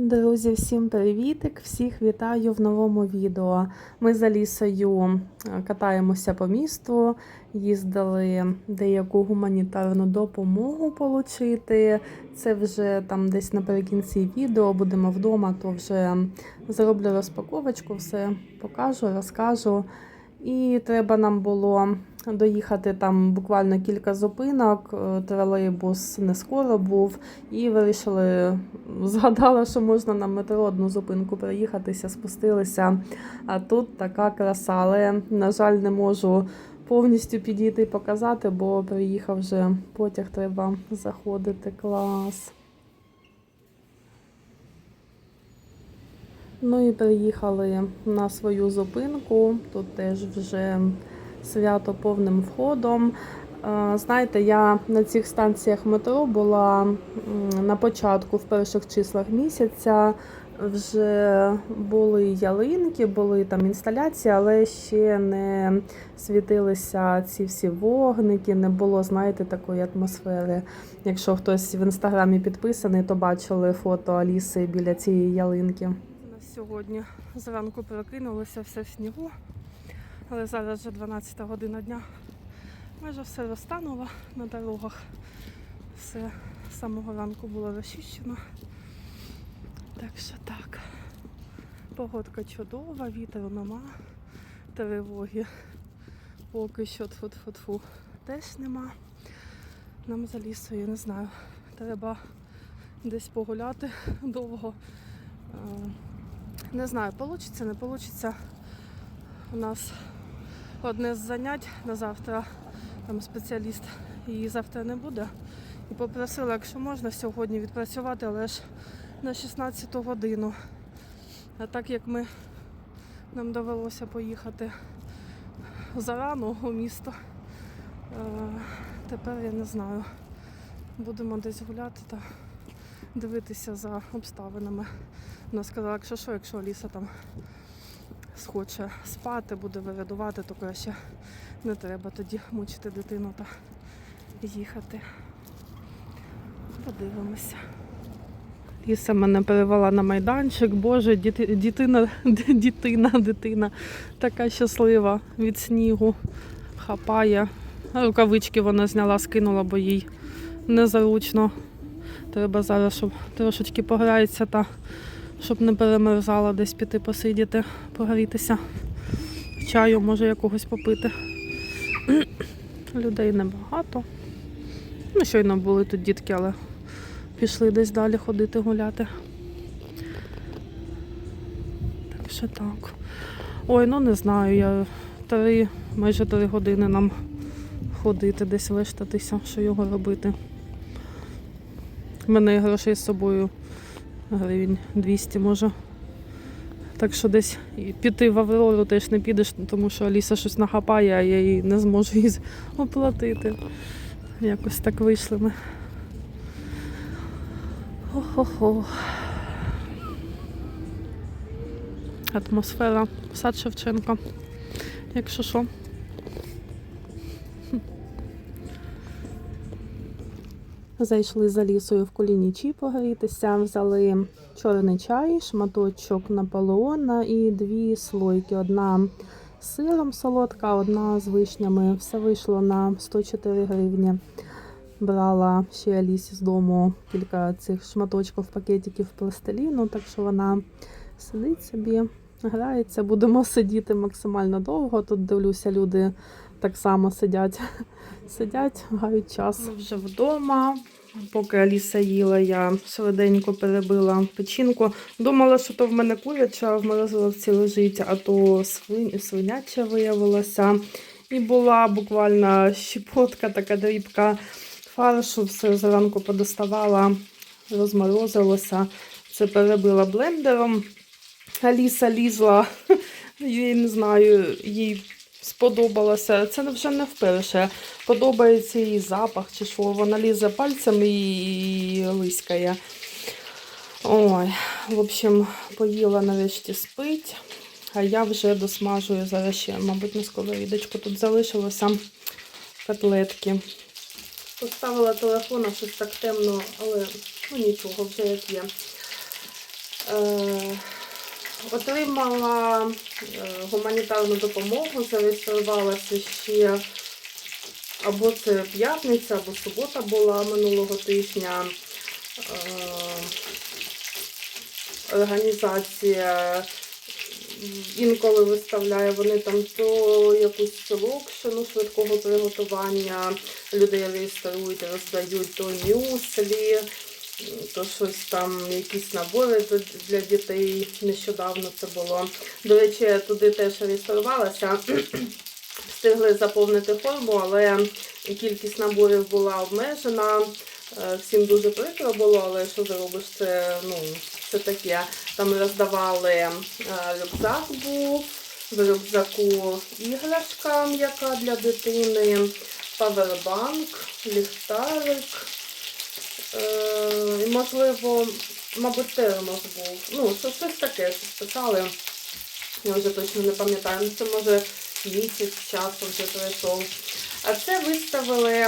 Друзі, всім привітик! Всіх вітаю в новому відео. Ми з Алісою е, катаємося по місту, їздили деяку гуманітарну допомогу отримати. Це вже там десь наприкінці відео будемо вдома, то вже зроблю розпаковочку, все покажу, розкажу. І треба нам було доїхати там буквально кілька зупинок. е, Тролейбус не скоро був, і вирішили, згадала, що можна на метро одну зупинку проїхатися, спустилися. А тут така краса, але, на жаль, не можу повністю підійти і показати, бо приїхав вже потяг, треба заходити. Клас. Ну і приїхали на свою зупинку. Тут теж вже свято повним входом. Е, Знаєте, я на цих станціях метро була на початку, в перших числах місяця. Вже були ялинки, були там інсталяції, але ще не світилися ці всі вогники, не було, знаєте, такої атмосфери. Якщо хтось в інстаграмі підписаний, то бачили фото Аліси біля цієї ялинки. На сьогодні зранку прокинулися все в снігу, але зараз вже 12 година дня. Майже все розтануло на дорогах. Все з самого ранку було розчищено. Так що так. Погодка чудова, вітру нема, тривоги поки що тфу-тфу-тфу теж нема. Нам за лісою, не знаю. Треба десь погуляти довго. Е, Не знаю, получиться, не получиться. У нас одне з занять на завтра. Там спеціаліст її завтра не буде. І попросила, якщо можна, сьогодні відпрацювати, але на 16 годину. А так як ми нам довелося поїхати зарано у місто, е, тепер я не знаю. Будемо десь гуляти та дивитися за обставинами. Вона сказала, якщо що, якщо Аліса там схоче спати, буде вирядувати, то краще не треба тоді мучити дитину та їхати. Подивимося. Ліса мене перевела на майданчик. Боже, діти, дітина, дитина така щаслива від снігу. Хапає. Рукавички вона зняла, скинула, бо їй незручно. Треба зараз, щоб трошечки пограється та щоб не перемерзала, десь піти посидіти, погрітися. Чаю може якогось попити. Людей небагато. Ну, щойно були тут дітки, але пішли десь далі ходити гуляти. Так що так. Ой, ну не знаю, я три, майже три години нам ходити, десь виштатися, що його робити. У мене грошей з собою гривень 200 може. Так що десь піти в Аврору теж не підеш, тому що Аліса щось нахапає, а я їй не зможу її оплатити. Якось так вийшли ми. Хо-хо-хо. Атмосфера сад Шевченка. Якщо що. Зайшли за лісою в колінічі погрітися, взяли чорний чай, шматочок наполеона і дві слойки. Одна з сиром солодка, одна з вишнями. Все вийшло на 104 гривні. Брала ще Алісі з дому кілька цих шматочків пакетиків пластиліну, так що вона сидить собі, грається. Будемо сидіти максимально довго. Тут дивлюся, люди так само сидять, сидять, гають час. Ми вже вдома. Поки Аліса їла, я швиденько перебила печінку. Думала, що то в мене куряча в морозиловці лежить, а то свин... свиняча виявилася. І була буквально щепотка, така дрібка фаршу, все зранку подоставала, розморозилося. Це перебила блендером. Аліса лізла, я не знаю, їй сподобалося. Це вже не вперше. Подобається їй запах чи що. Вона лізе пальцями і лискає. Ой, в общем, поїла нарешті спить, а я вже досмажую зараз ще, мабуть, на сковорідочку. Тут залишилося котлетки. Поставила телефон, а щось так темно, але ну нічого, вже як є. Е, Отримала е, гуманітарну допомогу, зареєструвалася ще або це п'ятниця, або субота була минулого тижня. Е, Організація інколи виставляє вони там то якусь локшину швидкого приготування, людей реєструють, роздають то мюслі, то щось там, якісь набори для- дітей. Нещодавно це було. До речі, я туди теж реєструвалася. Встигли заповнити форму, але кількість наборів була обмежена. Е, Всім дуже прикро було, але що зробиш, це ну, це таке. Там роздавали е, рюкзак був, в рюкзаку іграшка м'яка для дитини, павербанк, ліхтарик. Е, можливо, мабуть, термос був. Ну, що- щось таке, що писали. Я вже точно не пам'ятаю. Ну, це може місяць часу вже пройшов. А це виставили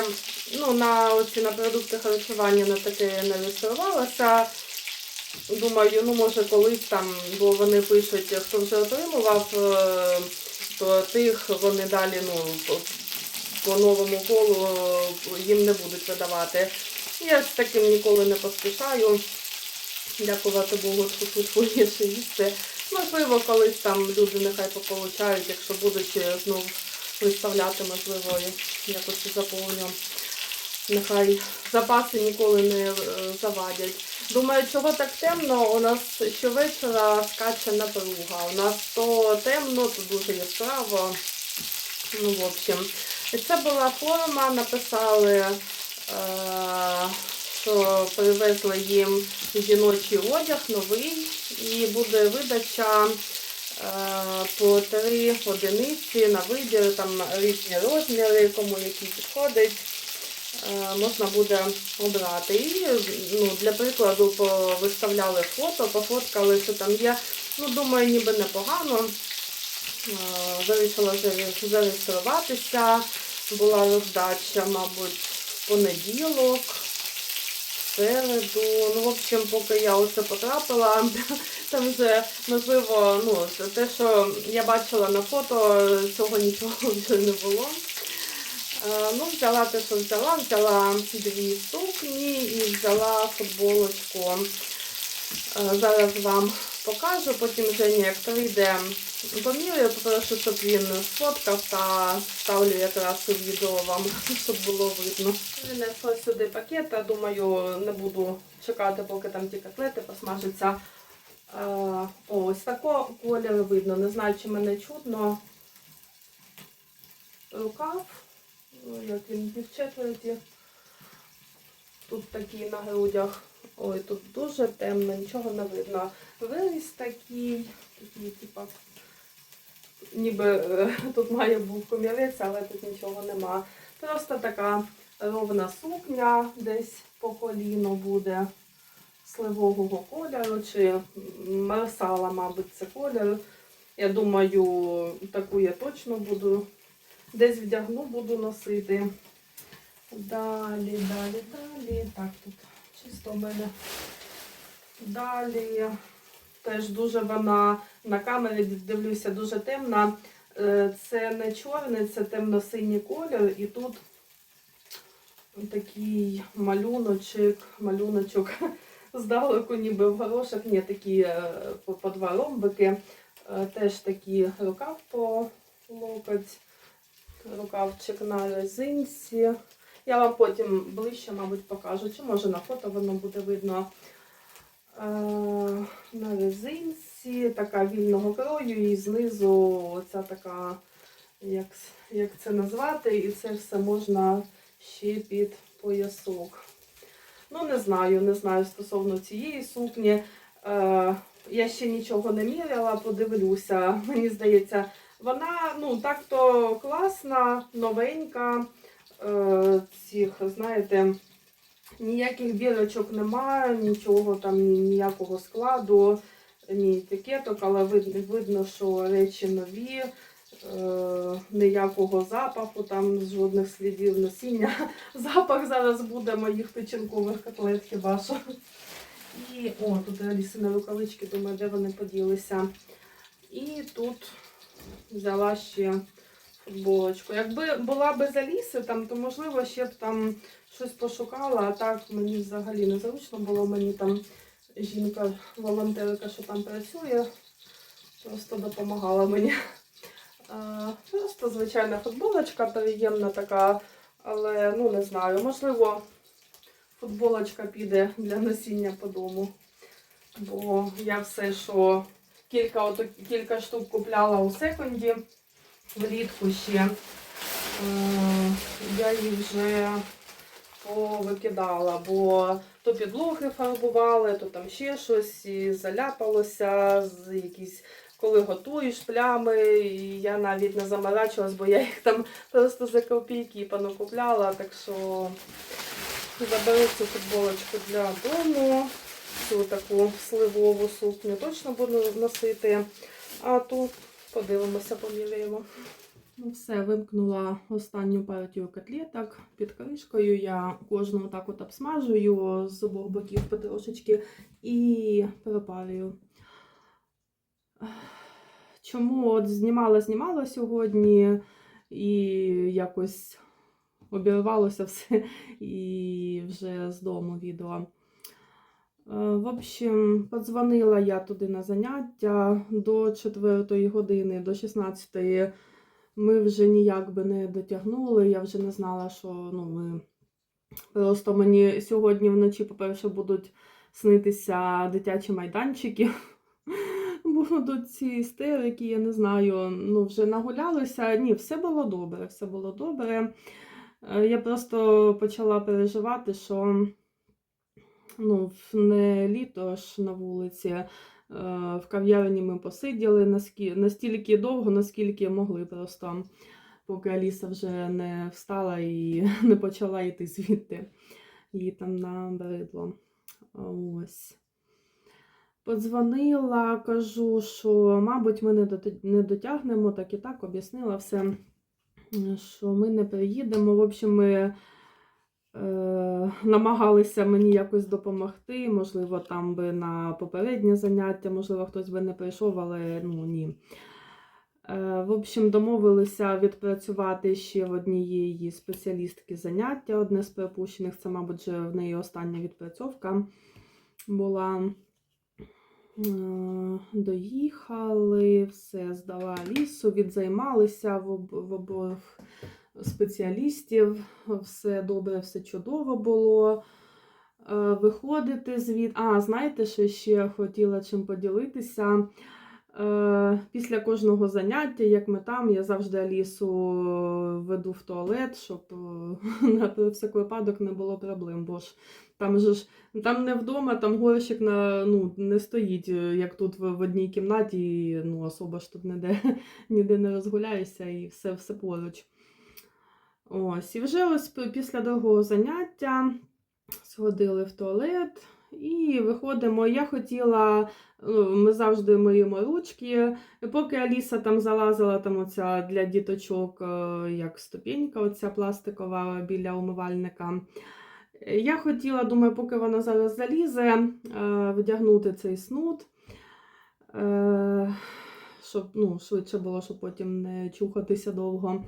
ну, на, оці, на продукти харчування на таке не реєструвалася. Думаю, ну може колись там, бо вони пишуть, хто вже отримував, е, то тих вони далі ну, по, по новому колу е, їм не будуть видавати. Я з таким ніколи не поспішаю. Дякувати Богу, що тут є що їсти. Можливо, колись там люди нехай пополучають, якщо будуть е, знов виставляти, можливо, якось заповню. Нехай запаси ніколи не е, завадять. Думаю, чого так темно, у нас щовечора скаче напруга. У нас то темно, то дуже яскраво. Ну, в общем, це була форма, написали, що привезли їм жіночий одяг новий, і буде видача е, по три одиниці на вибір, там різні розміри, кому які підходить. Е, Можна буде обрати. І ну, для прикладу виставляли фото, пофоткали, що там є. Ну, думаю, ніби непогано. Е, Вирішила зареєструватися. Була роздача, мабуть, понеділок, середу. Ну, в общем, поки я оце потрапила, там вже, можливо, ну, те, що я бачила на фото, цього нічого вже не було. Е, Ну, взяла те, що взяла, взяла дві сукні і взяла футболочку. Е, Зараз вам покажу, потім Женя, як прийде, поміряю, попрошу, щоб він сфоткав та ставлю якраз у відео вам, щоб було видно. Принесла сюди пакет, думаю, не буду чекати, поки там ті котлети посмажаться. Е, Ось такого кольору видно. Не знаю, чи мене чутно. Рукав, ну, як він пів четверті. Тут такий на грудях. Ой, тут дуже темно, нічого не видно. Виріс такий, такий, типа, ніби е, тут має був комірець, але тут нічого нема. Просто така ровна сукня, десь по коліну буде сливового кольору, чи марсала, мабуть, це колір. Я думаю, таку я точно буду десь вдягну, буду носити. Далі, далі, далі. Так, тут чисто в мене. Далі. Теж дуже вона на камері дивлюся дуже темна. Е, Це не чорний, це темно-синій колір. І тут такий малюночок, малюночок здалеку, ніби в горошок. Ні, такі е, по, два ромбики. Е, Теж такий рукав по локоть, рукавчик на резинці. Я вам потім ближче, мабуть, покажу, чи може на фото воно буде видно. Е, на резинці, така вільного крою, і знизу оця така, як, як це назвати, і це все можна ще під поясок. Ну, не знаю, не знаю стосовно цієї сукні. Е, я ще нічого не міряла, подивлюся. Мені здається, вона ну так-то класна, новенька. Е, цих, знаєте, ніяких бірочок немає, нічого там, ніякого складу, ні етикеток, але видно, що речі нові, е, ніякого запаху, там жодних слідів носіння. Запах зараз буде моїх печінкових котлет хіба що. І о, тут Алісини рукавички, думаю, де вони поділися. І тут взяла ще футболочку. Якби була без Аліси, там, то можливо ще б там щось пошукала, а так мені взагалі незручно було. Мені там жінка, волонтерка, що там працює, просто допомагала мені. Просто звичайна футболочка, приємна така, але ну не знаю, можливо, футболочка піде для носіння по дому. Бо я все, що кілька, ото, кілька штук купляла у секонді влітку ще. Я їх вже повикидала, бо то підлоги фарбували, то там ще щось і заляпалося, якісь, коли готуєш плями, і я навіть не заморачувалась, бо я їх там просто за копійки понакупляла, так що заберу цю футболочку для дому, цю таку сливову сукню точно буду носити, а тут подивимося, поміряємо. Ну все, вимкнула останню партію котлеток під кришкою. Я кожну так от обсмажую з обох боків потрошечки і перепарюю. Чому от знімала, знімала сьогодні і якось обірвалося все і вже з дому відео. Е, В общем, подзвонила я туди на заняття до 4 години, до 16 ми вже ніяк би не дотягнули. Я вже не знала, що ну, ми просто мені сьогодні вночі, по-перше, будуть снитися дитячі майданчики. Будуть ці істерики, я не знаю, ну вже нагулялися. Ні, все було добре, все було добре. Е, Я просто почала переживати, що ну, не літо ж на вулиці. Е, В кав'ярні ми посиділи настільки довго, наскільки могли просто, поки Аліса вже не встала і не почала йти звідти. Їй там набридло. Ось. Подзвонила, кажу, що, мабуть, ми не дотягнемо, так і так об'яснила все, що ми не приїдемо. В общем, ми намагалися мені якось допомогти. Можливо, там би на попереднє заняття, можливо, хтось би не прийшов, але ну ні. Е, в общем, домовилися відпрацювати ще в однієї спеціалістки заняття. Одне з припущених, це, мабуть, вже в неї остання відпрацьовка була. Е, Доїхали, все здала лісу, відзаймалися в обох спеціалістів. Все добре, все чудово було. Е, Виходити звід. А, знаєте, що ще хотіла чим поділитися? Е, Після кожного заняття, як ми там, я завжди Алісу веду в туалет, щоб е, на всяк випадок не було проблем. Бо ж там же ж там не вдома, там горщик на, ну, не стоїть, як тут в, одній кімнаті, ну, особо ж тут ніде, ніде не розгуляєшся і все, все поруч. Ось, і вже ось після другого заняття сходили в туалет і виходимо. Я хотіла, ну, ми завжди миємо ручки. Поки Аліса там залазила, там оця для діточок, е, як ступенька, оця пластикова біля умивальника. Я хотіла, думаю, поки вона зараз залізе, е, вдягнути цей снуд, е, щоб ну, швидше було, щоб потім не чухатися довго.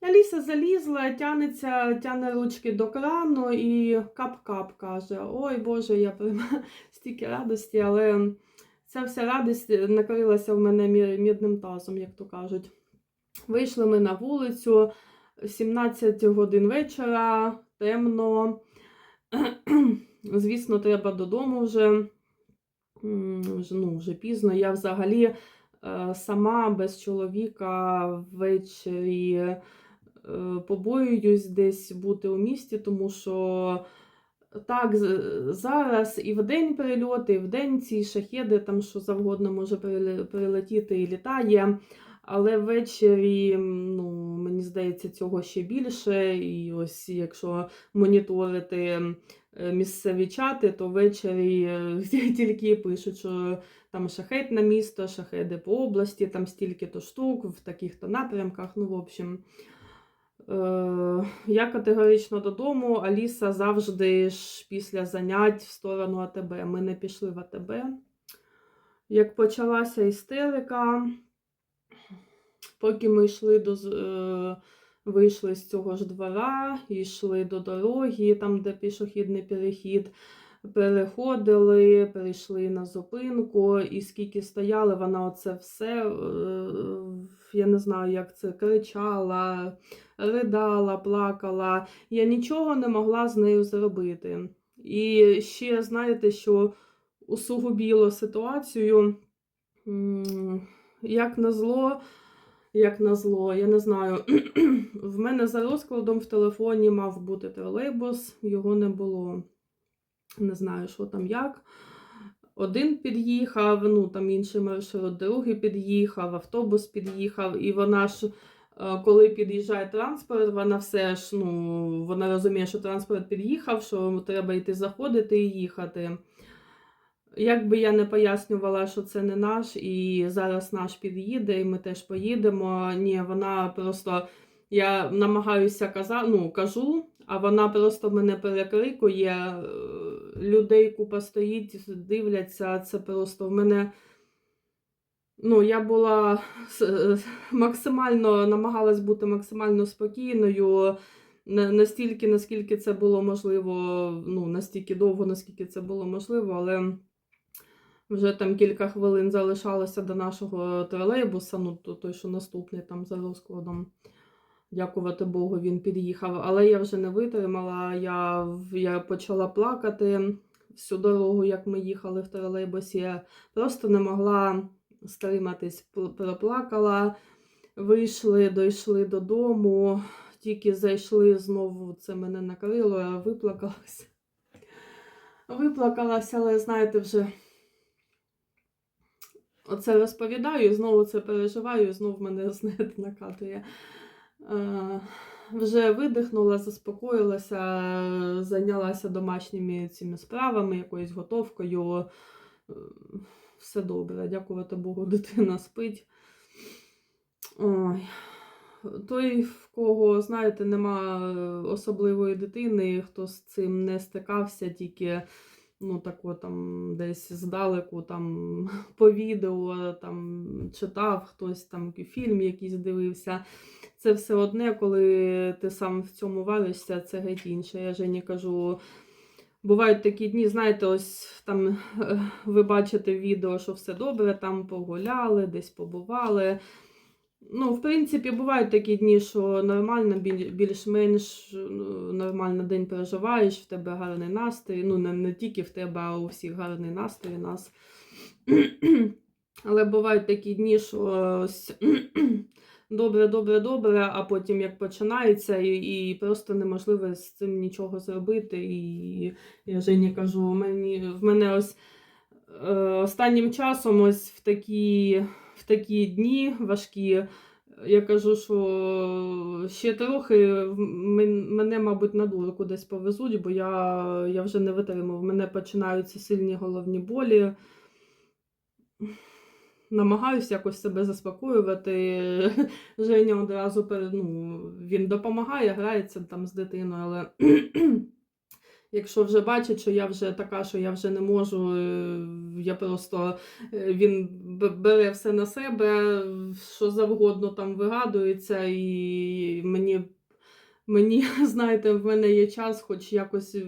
Аліса залізла, тянеться, тяне ручки до крану і кап-кап каже: Ой Боже, я прийма стільки радості, але ця вся радість накрилася в мене мідним тазом, як то кажуть. Вийшли ми на вулицю, 17 годин вечора, темно. Звісно, треба додому вже. Вже, Ну, вже пізно. Я взагалі е, сама без чоловіка ввечері побоююсь десь бути у місті, тому що так, зараз і в день перельоти, і в день ці шахеди, там що завгодно може прилетіти і літає. Але ввечері, ну, мені здається, цього ще більше. І ось якщо моніторити е, місцеві чати, то ввечері е, тільки пишуть, що там шахет на місто, шахеди по області, там стільки-то штук, в таких-то напрямках. Ну, в общем, Е, Я категорично додому. Аліса завжди ж після занять в сторону АТБ. Ми не пішли в АТБ. Як почалася істерика, поки ми йшли до, е, вийшли з цього ж двора, йшли до дороги, там, де пішохідний перехід, переходили, перейшли на зупинку, і скільки стояли, вона оце все, е, я не знаю, як це кричала, ридала, плакала. Я нічого не могла з нею зробити. І ще знаєте, що усугубіло ситуацію, як назло, як назло, я не знаю. В мене за розкладом в телефоні мав бути тролейбус, його не було. Не знаю, що там як. Один під'їхав, ну там інший маршрут, другий під'їхав, автобус під'їхав, і вона ж, коли під'їжджає транспорт, вона все ж ну, вона розуміє, що транспорт під'їхав, що треба йти заходити і їхати. Як би я не пояснювала, що це не наш, і зараз наш під'їде, і ми теж поїдемо. Ні, вона просто я намагаюся казати, ну, кажу, а вона просто мене перекрикує. е, Людей купа стоїть, дивляться. Це просто в мене. Ну, я була е, максимально намагалась бути максимально спокійною. Настільки, наскільки це було можливо, ну, настільки довго, наскільки це було можливо, але вже там кілька хвилин залишалося до нашого тролейбуса, ну той, що наступний там за розкладом. Дякувати Богу, він під'їхав. Але я вже не витримала. Я, я почала плакати всю дорогу, як ми їхали в тролейбусі. Просто не могла стриматись, Пл- проплакала. Вийшли, дійшли додому. Тільки зайшли знову, це мене накрило, я виплакалася. Виплакалася, але знаєте, вже оце розповідаю, знову це переживаю, і знову мене знаєте, накатує. Вже видихнула, заспокоїлася, зайнялася домашніми цими справами, якоюсь готовкою. Все добре, дякувати Богу, дитина спить. Ой. Той, в кого, знаєте, нема е, особливої дитини, хто з цим не стикався, тільки ну, тако, там, десь здалеку там, по відео там, читав, хтось там фільм якийсь дивився. Це все одне, коли ти сам в цьому варишся, це геть інше. Я Жені кажу. Бувають такі дні, знаєте, ось там е, ви бачите відео, що все добре, там погуляли, десь побували. Ну, в принципі, бувають такі дні, що нормально, більш-менш ну, нормально день переживаєш, в тебе гарний настрій. Ну, не, не тільки в тебе, а у всіх гарний настрій у нас. Але бувають такі дні, що ось добре, добре, добре, а потім як починається, і, і просто неможливо з цим нічого зробити. І я Жені кажу, мені, в мене ось е, останнім часом ось в такі, в такі дні важкі. Я кажу, що ще трохи мене, мабуть, на дурку десь повезуть, бо я, я вже не витримав. В мене починаються сильні головні болі. Намагаюся якось себе заспокоювати. Женя одразу ну, він допомагає, грається там з дитиною, але якщо вже бачить, що я вже така, що я вже не можу, е, я просто е, він бере все на себе, що завгодно там вигадується, і мені. Мені, знаєте, в мене є час, хоч якось е,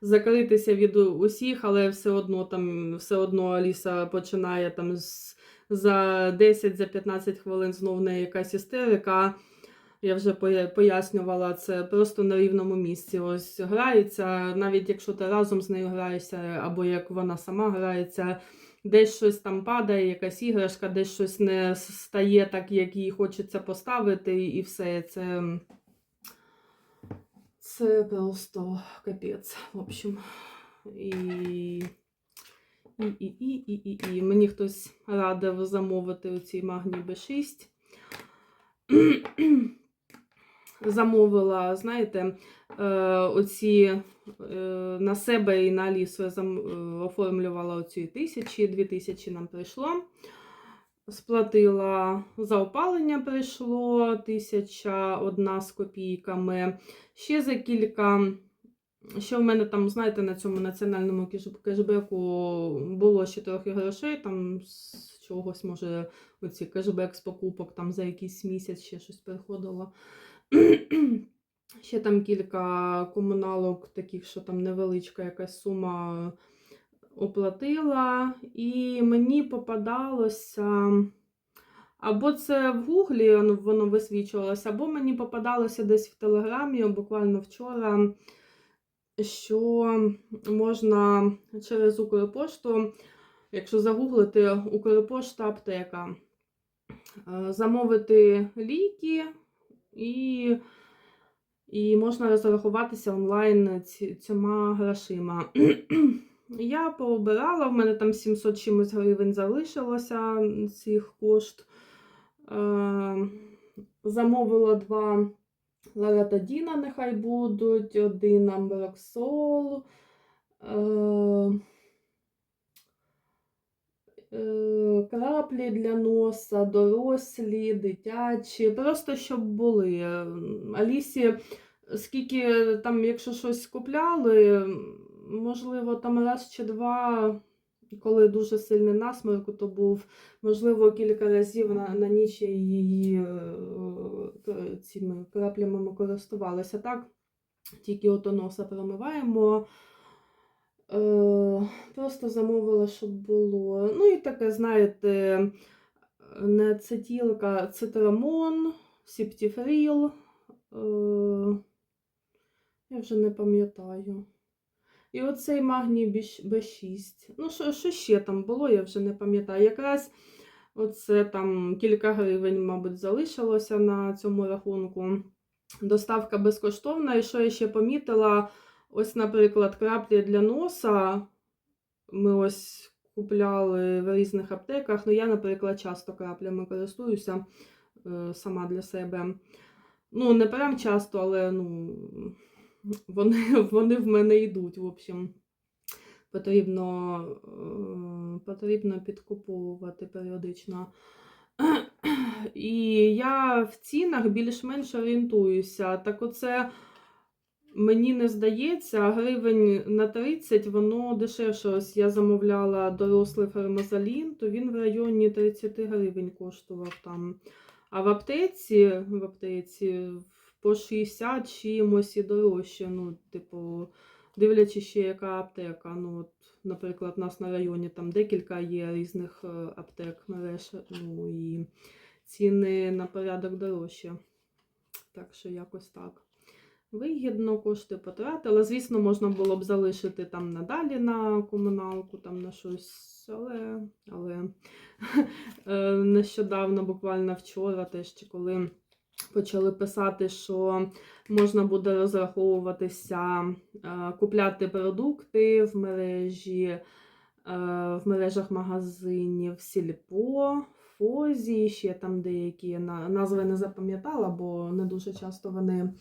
закритися від усіх, але все одно там все одно Аліса починає там з, за 10-15 хвилин знов неї якась істерика. Я вже пояснювала це просто на рівному місці. Ось грається, навіть якщо ти разом з нею граєшся, або як вона сама грається, десь щось там падає, якась іграшка, десь щось не стає так, як їй хочеться поставити, і все це. Це просто капець, в общем. І, і, і, і, і, і, і. Мені хтось радив замовити оцій магній Б6. Замовила, знаєте, е, оці е, на себе і на Алісу я е, оформлювала оці тисячі, дві тисячі нам прийшло. Сплатила за опалення прийшло тисяча одна з копійками. Ще за кілька. Що в мене там, знаєте, на цьому національному кешбеку було ще трохи грошей, там з чогось, може, оці кешбек з покупок там за якийсь місяць ще щось приходило. Ще там кілька комуналок, таких, що там невеличка якась сума оплатила, і мені попадалося. Або це в Гуглі воно висвічувалося, або мені попадалося десь в Телеграмі, буквально вчора, що можна через Укрпошту, якщо загуглити Укрпошта аптека, е, замовити ліки і, і можна розрахуватися онлайн цьома грошима. Я пообирала, в мене там 700 чимось гривень залишилося цих кошт. Е, замовила два ларатадіна, нехай будуть, один амброксол. Е, е, краплі для носа, дорослі, дитячі, просто щоб були. Алісі, скільки там, якщо щось купляли, можливо, там раз чи два, коли дуже сильний насморк, то був, можливо, кілька разів на, на ніч її е, цими краплями ми користувалися. Так, тільки ото носа промиваємо. Е, просто замовила, щоб було. Ну і таке, знаєте, не ацетілка, а цитрамон, сіптіфріл. Е, я вже не пам'ятаю. І оцей магній Б6. Ну, що, що ще там було, я вже не пам'ятаю. Якраз оце там кілька гривень, мабуть, залишилося на цьому рахунку. Доставка безкоштовна. І що я ще помітила, ось, наприклад, краплі для носа. Ми ось купляли в різних аптеках. Ну, я, наприклад, часто краплями користуюся е, сама для себе. Ну, не прям часто, але ну, вони, вони в мене йдуть, в общем. Потрібно, е, потрібно підкуповувати періодично. І я в цінах більш-менш орієнтуюся. Так оце мені не здається, гривень на 30 воно дешевше. Ось я замовляла дорослий фермазалін, то він в районі 30 гривень коштував там. А в аптеці, в аптеці по 60 чимось і дорожче. Ну, типу, дивлячись ще, яка аптека. Ну, от, наприклад, у нас на районі там декілька є різних е, аптек мереж, ну і ціни на порядок дорожче. Так що якось так. Вигідно, кошти потратила. Звісно, можна було б залишити там надалі на комуналку, там на щось, але, але е, нещодавно, буквально вчора, теж чи коли почали писати, що можна буде розраховуватися, е, купляти продукти в мережі, е, в мережах магазинів Сільпо, Фозі, ще там деякі назви не запам'ятала, бо не дуже часто вони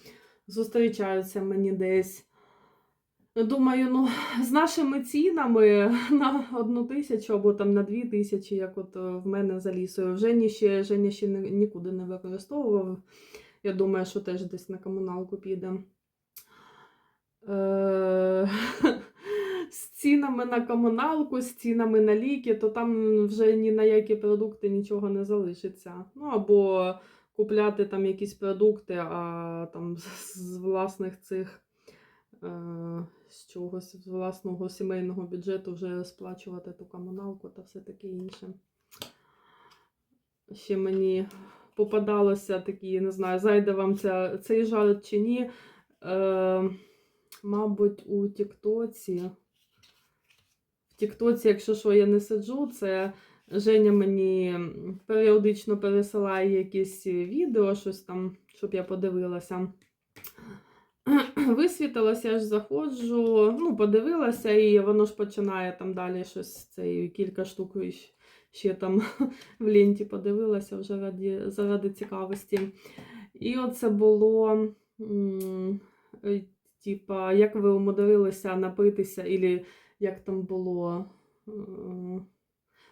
зустрічаються мені десь. Думаю, ну, з нашими цінами на одну тисячу або там на дві тисячі, як от е, в мене за лісою. Жені ще, Женя ще ні- нікуди не використовував. Я думаю, що теж десь на комуналку піде. Е, З цінами на комуналку, з цінами на ліки, то там вже ні на які продукти нічого не залишиться. Ну або купляти там якісь продукти, а там з, з власних цих е, з чогось з власного сімейного бюджету вже сплачувати ту комуналку та все таке інше. Ще мені попадалося такі, не знаю, зайде вам ця, цей жарт чи ні. Е, мабуть, у Тіктоці. В Тіктоці, якщо що, я не сиджу, це Женя мені періодично пересилає якісь відео, щось там, щоб я подивилася. Висвітилася, я ж заходжу, ну, подивилася, і воно ж починає там далі щось, це кілька штук ще там в ленті подивилася вже раді, заради цікавості. І оце було, е, типа, як ви умудрилися напитися, або як там було.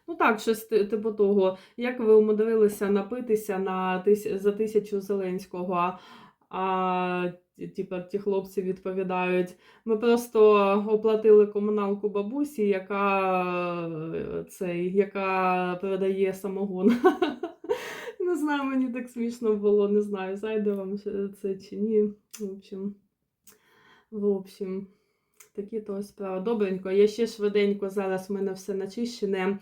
Ну так, щось типу того. Як ви умудрилися напитися на за тисячу Зеленського? А, ті- типу, хлопці відповідають: ми просто оплатили комуналку бабусі, яка е, цей, яка передає самогон. Не знаю, мені так смішно було, не знаю, зайде вам це чи ні. В общем, в общем, такі то справи. Добренько, я ще швиденько, зараз в мене все начищене.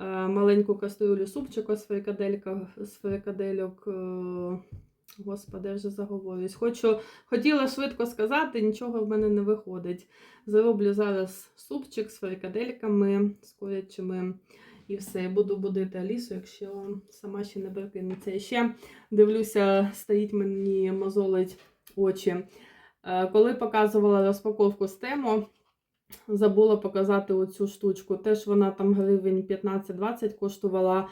Е, Маленьку кастрюлю супчика з фрикаделька, з фрикадельок. Господи, я вже заговорюсь. Хочу, хотіла швидко сказати, нічого в мене не виходить. Зроблю зараз супчик з фрикадельками, з курячими. І все, буду будити Алісу, якщо сама ще не прикинеться. І ще дивлюся, стоїть мені мозолить очі. Е, Коли показувала розпаковку з тему, забула показати оцю штучку. Теж вона там гривень 15-20 коштувала.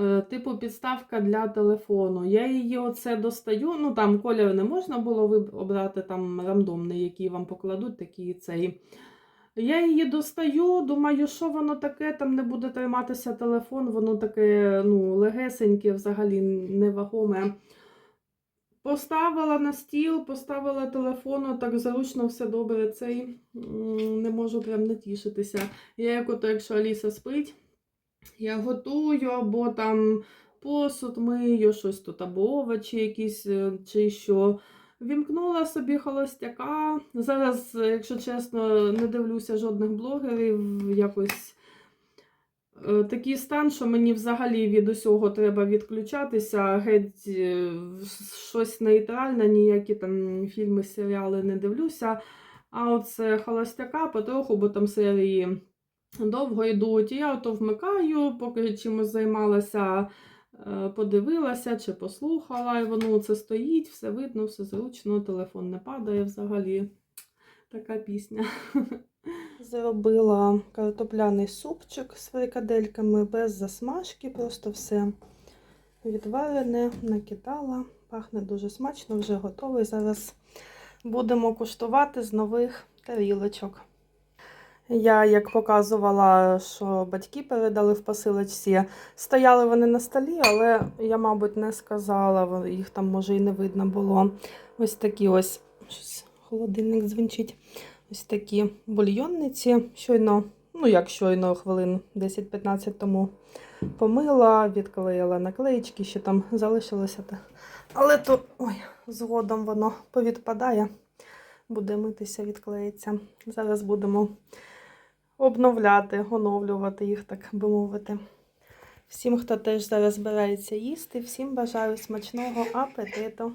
Е, Типу підставка для телефону. Я її оце достаю. Ну там колір не можна було обрати там рандомний, який вам покладуть, такий цей. Я її достаю, думаю, що воно таке, там не буде триматися телефон, воно таке ну, легесеньке, взагалі невагоме. Поставила на стіл, поставила телефон, так зручно все добре. Цей не можу прям натішитися. Я як ото, якщо Аліса спить, я готую, або там посуд мию, щось тут, або овочі якісь, е, чи що. Вімкнула собі холостяка. Зараз, якщо чесно, не дивлюся жодних блогерів. Якось е, такий стан, що мені взагалі від усього треба відключатися. Геть е, щось нейтральне, ніякі там фільми, серіали не дивлюся. А оце холостяка потроху, бо там серії довго йдуть. Я ото вмикаю, поки чимось займалася, е, подивилася чи послухала, і воно це стоїть, все видно, все зручно, телефон не падає взагалі. Така пісня. Зробила картопляний супчик з фрикадельками без засмажки, просто все відварене, накидала. Пахне дуже смачно, вже готовий. Зараз будемо куштувати з нових тарілочок. Я, як показувала, що батьки передали в посилочці, стояли вони на столі, але я, мабуть, не сказала, їх там може і не видно було. Ось такі ось щось холодильник дзвінчить. Ось такі бульйонниці. Щойно, ну як щойно, хвилин 10-15 тому помила, відклеїла наклеїчки, що там залишилося. Але то ой, згодом воно повідпадає, буде митися, відклеїться. Зараз будемо обновляти, оновлювати їх, так би мовити. Всім, хто теж зараз збирається їсти, всім бажаю смачного апетиту.